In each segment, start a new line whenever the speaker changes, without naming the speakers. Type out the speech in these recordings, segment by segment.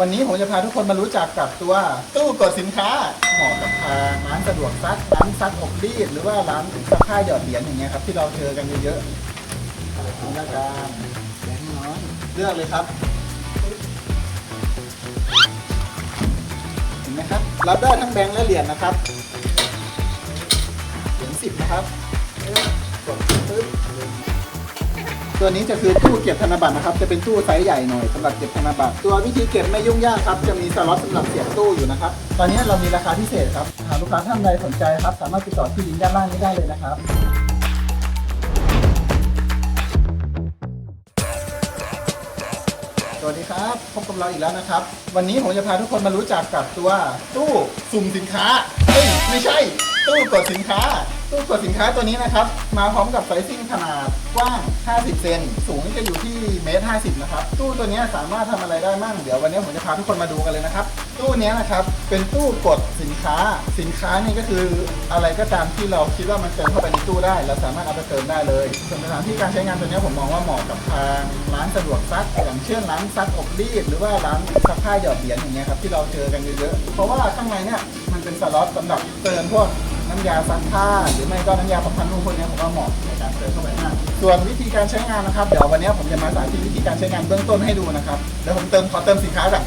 วันนี้ผมจะพาทุกคนมารู้จักกับตัวตู้กดสินค้าเหมาะกับทางร้านสะดวกซักร้านซักอบรีดหรือว่าร้านซักผ้าหยอดเหรียญอย่างเงี้ยครับที่เราเจอกันเยอะๆนี่ละกันแบงค์น้อยเลือกเลยครับเห็นไหมครับรับได้ทั้งแบงค์และเหรียญนะครับเหรียญสิบนะครับกดปึ๊บ ตัวนี้จะคือตู้เก็บธนบัตรนะครับ จะเป็นตู้ไซส์ใหญ่หน่อยสำหรับเก็บธนบัตร ตัววิธีเก็บไม่ยุ่งยากครับ จะมีสล็อตสำหรับเสียบตู้อยู่นะครับ ตอนนี้เรามีราคาพิเศษครับ หากลูกค้าท่านใดสนใจครับ สามารถติดต่อที่ลิงก์ด้านล่างนี้ได้เลยนะครับสวัสดีครับพบกับเราอีกแล้วนะครับ วันนี้ผมจะพาทุกคนมารู้จักกับตัวตู้สุ่มสินค้าเอ้ยไม่ใช่ ตู้กดสินค้า ตู้กดสินค้าตัวนี้นะครับ มาพร้อมกับไซซิ่งขนาดกว้าง 50 เซน สูงจะอยู่ที่เมตร 50 นะครับ ตู้ตัวนี้สามารถทำอะไรได้มั่ง เดี๋ยววันนี้ผมจะพาทุกคนมาดูกันเลยนะครับ ตู้นี้นะครับ เป็นตู้กดสินค้า สินค้านี่ก็คืออะไรก็ตามที่เราคิดว่ามันเติมเข้าไปในตู้ได้ เราสามารถเอาไปเติมได้เลย ส่วนสถานที่การใช้งานตัวนี้ผมมองว่าเหมาะกับทางร้านสะดวกซัก อย่างเช่นร้านซักอบรีด หรือว่าร้านซักผ้าหยอดเหรียญอย่างเงี้ยครับที่เราเจอกันเยอะๆ เพราะว่าข้างในเนี่ยมันเป็นสล็อตสำหรับเติมพวกำยาซักผ้าหรือไม่ก็น้ำยาปรับผ้านุ่มพวกนี้ผมว่าเหมาะในการเติมเข้าไปมากส่วนวิธีการใช้งานนะครับเดี๋ยววันนี้ผมจะมาสาธิตวิธีการใช้งานเบื้องต้นให้ดูนะครับเดี๋ยวผมเติมขอเติมสินค้าก่อน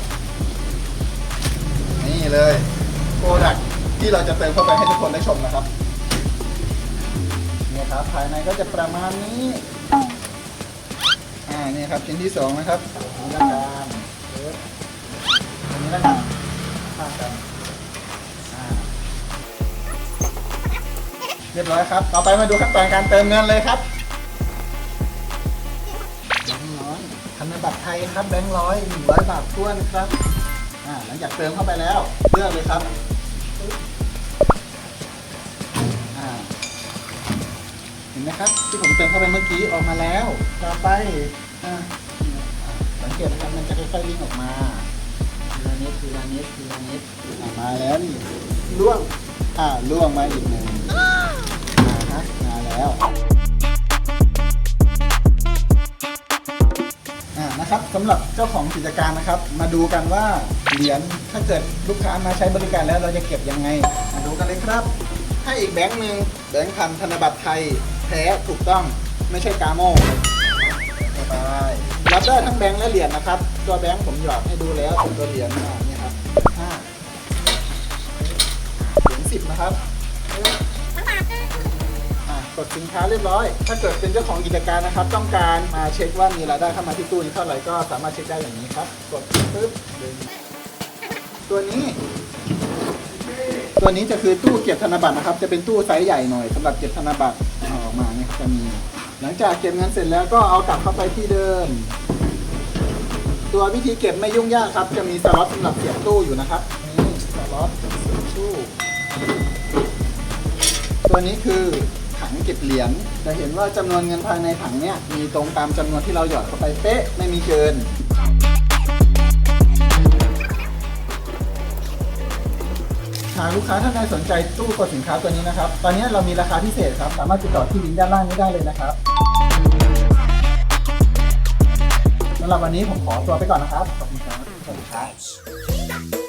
นี่เลยโปรดักที่เราจะเติมเข้าไปให้ทุกคนได้ชมนะครับนี่ครับภายในก็จะประมาณนี้อ่านี่ครับชิ้นที่สองนะครับนี่ละกันเออันนี้ละกันข้างกัน เรียบร้อยครับต่อไปมาดูขั้นตอนการเติมเงินเลยครับแบงค์ร้อยธนบัตรไทยครับแบงค์ร้อยหนึ่งร้อยบาทท้วนครับอ่าหลังจากเติมเข้าไปแล้ว เลือกเลยครับอ่าเห็นไหมครับ ที่ผมเติมเข้าไปเมื่อกี้ออกมาแล้วต่อไปอ่าสังเกตนะครับมันจะค่อยๆลิ่งออกมาทีละนิดทีละนิดทีละนิดอ่ามาแล้วนี่ล่วงอ่าล่วงมาอีกหนึ่ง แล้วนะครับสำหรับเจ้าของกิจการนะครับ มาดูกันว่าเหรียญถ้าเกิดลูกค้ามาใช้บริการแล้วเราจะเก็บยังไง มาดูกันเลยครับ ให้อีกแบงค์หนึ่งแบงค์พันธนบัตรไทยแท้ถูกต้องไม่ใช่กาโม่ไปรับได้ทั้งแบงค์และเหรียญนะครับ ตัวแบงค์ผมหยอดให้ดูแล้วตัวเหรียญนี่ครับห้าเหรียญสิบนะครับ ดสินค้าเรียบร้อย ถ้าเกิดเป็นเจ้าของกิจการนะครับ ต้องการมาเช็คว่ามีรายได้เข้ามาที่ตู้นี้เท่าไหร่ก็สามารถเช็คได้อย่างนี้ครับ กดปึ๊บดึงตัวนี้ตัวนี้จะคือตู้เก็บธนบัตรนะครับ จะเป็นตู้ไซส์ใหญ่หน่อยสำหรับเก็บธนบัตรออกมาเนี่ยจะมี หลังจากเก็บเงินเสร็จแล้วก็เอากลับเข้าไปที่เดิม ตัววิธีเก็บไม่ยุ่งยากครับ จะมีสล็อตสำหรับเสียบตู้อยู่นะครับนี่สล็อตตู้ตัวนี้คือ ถังเก็บเหรียญจะเห็นว่าจำนวนเงินภายในถังเนี่ยมีตรงตามจำนวนที่เราหยอดเข้าไปเป๊ะไม่มีเกินหากลูกค้าท่านใดสนใจตู้กดสินค้าตัวนี้นะครับ ตอนนี้เรามีราคาพิเศษครับ สามารถติดต่อที่ลิงก์ด้านล่างนี้ได้เลยนะครับสำหรับวันนี้ผมขอตัวไปก่อนนะครับ ขอบคุณครับสวัสดีครับ